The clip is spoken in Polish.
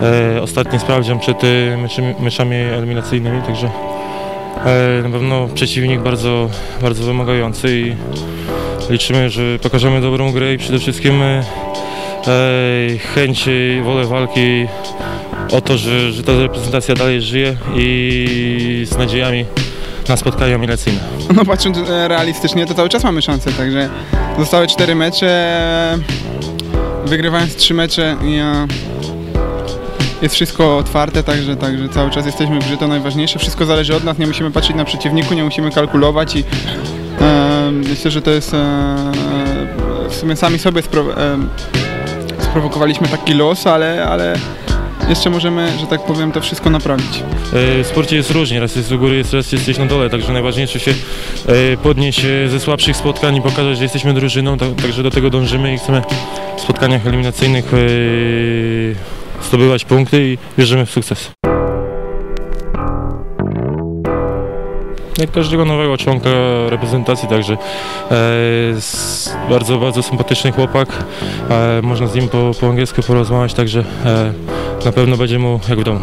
e, ostatni sprawdzian przed e, meczami, eliminacyjnymi, także e, na pewno przeciwnik bardzo, bardzo wymagający i liczymy, że pokażemy dobrą grę i przede wszystkim e, e, chęć wolę walki o to, że, że ta reprezentacja dalej żyje i z nadziejami na spotkania eliminacyjne. No patrząc e, realistycznie, to cały czas mamy szansę, także zostały cztery mecze, wygrywając trzy mecze i e, jest wszystko otwarte, także, także cały czas jesteśmy w grze, to najważniejsze. Wszystko zależy od nas, nie musimy patrzeć na przeciwniku, nie musimy kalkulować i e, myślę, że to jest e, w sumie sami sobie spro, e, sprowokowaliśmy taki los, ale, ale jeszcze możemy, że tak powiem, to wszystko naprawić. E, W sporcie jest różnie, raz jest u góry, raz jesteś na dole, także najważniejsze się e, podnieść e, ze słabszych spotkań i pokazać, że jesteśmy drużyną, tak- także do tego dążymy i chcemy w spotkaniach eliminacyjnych e, zdobywać punkty i wierzymy w sukces. Jak każdego nowego członka reprezentacji, także e, bardzo, bardzo sympatyczny chłopak, e, można z nim po, po angielsku porozmawiać, także e, na pewno będzie mu jak w domu.